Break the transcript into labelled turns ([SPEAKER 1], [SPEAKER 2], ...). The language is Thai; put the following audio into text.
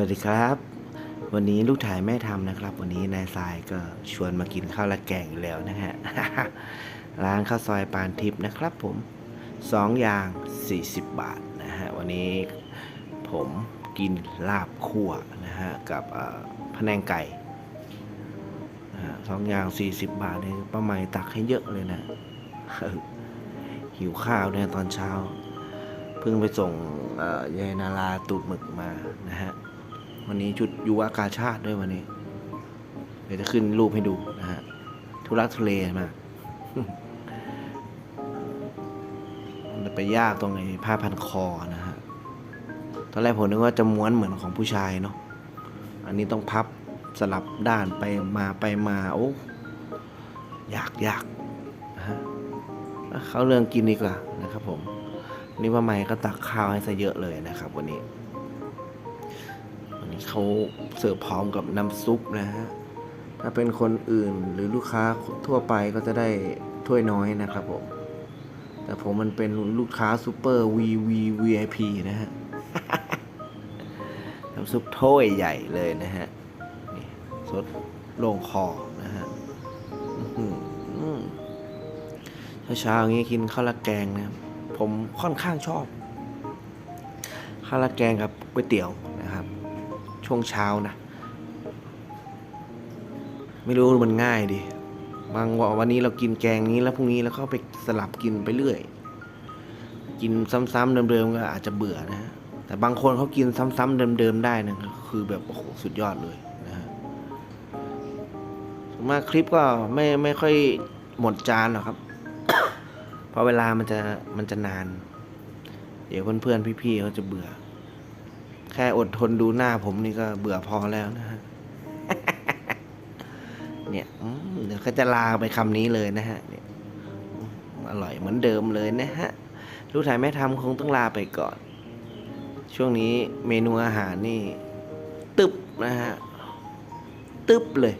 [SPEAKER 1] วัสดีครับ วันนี้ลูกถ่ายแม่ทำนะครับ วันนี้นายทรายก็ชวนมากินข้าวราดแกงอีกแล้วนะฮะร้านข้าวซอยปานทิพย์นะครับ ผมสองอย่าง 40 บาทนะฮะวันนี้ผมกินลาบคั่วนะฮะกับเอ่อพะแนงไก่สองอย่าง 40 บาทเนี่ยป้าใหม่ตักให้เยอะเลยนะหิวข้าวเนี่ยตอนเช้า เพิ่งไปส่งยายนาราตูดหมึกมานะฮะ วันนี้ชุดยุวากาชาติด้วยวันนี้ เดี๋ยวจะขึ้นรูปให้ดูนะฮะ ทุรักทุเลมากมันไปยากตรงไอ้ผ้าพันคอนะฮะ ตอนแรกผมนึกว่าจะม้วนเหมือนของผู้ชายเนาะ อันนี้ต้องพับสลับด้านไปมาไปมา โอ้ ยากยากนะฮะเขาเรื่องกินดีกว่านะครับผม นี่ว่าไม่ก็ตักข้าวให้ซะเยอะเลยนะครับวันนี้ เขาเสิร์ฟพร้อมกับน้ำซุปนะฮะ ถ้าเป็นคนอื่นหรือลูกค้าทั่วไปก็จะได้ถ้วยน้อยนะครับผม แต่ผมมันเป็นลูกค้าซูเปอร์ VV VIP นะฮะ น้ำซุปถ้วยใหญ่เลยนะฮะ นี่สดลงคอนะฮะอื้อหือเช้าๆอย่างนี้กินข้าวราดแกงนะครับผมค่อนข้างชอบข้าวราดแกงกับก๋วยเตี๋ยว ช่วงเช้านะ ไม่รู้มันง่ายดีบางวันนี้เรากินแกงนี้แล้วพรุ่งนี้เราก็ไปสลับกินไปเรื่อย กินซ้ำๆเดิมๆก็อาจจะเบื่อนะฮะแต่บางคนเขากินซ้ำๆเดิมๆได้นะคือแบบโอ้โหสุดยอดเลยนะฮะส่วนมากคลิปก็ไม่ไม่ค่อยหมดจานหรอกครับ เพราะเวลามันจะมันจะนาน เดี๋ยวเพื่อนๆพี่ๆเขาจะเบื่อ แค่อดทนดูหน้าผมนี่ก็เบื่อพอแล้วนะฮะ เนี่ยเดี๋ยวก็จะลาไปคำนี้เลยนะฮะเนี่ยอืมอร่อยเหมือนเดิมเลยนะฮะ ลูกถ่ายแม่ทำคงต้องลาไปก่อน ช่วงนี้เมนูอาหารนี่ ตึบนะฮะ ตึบเลย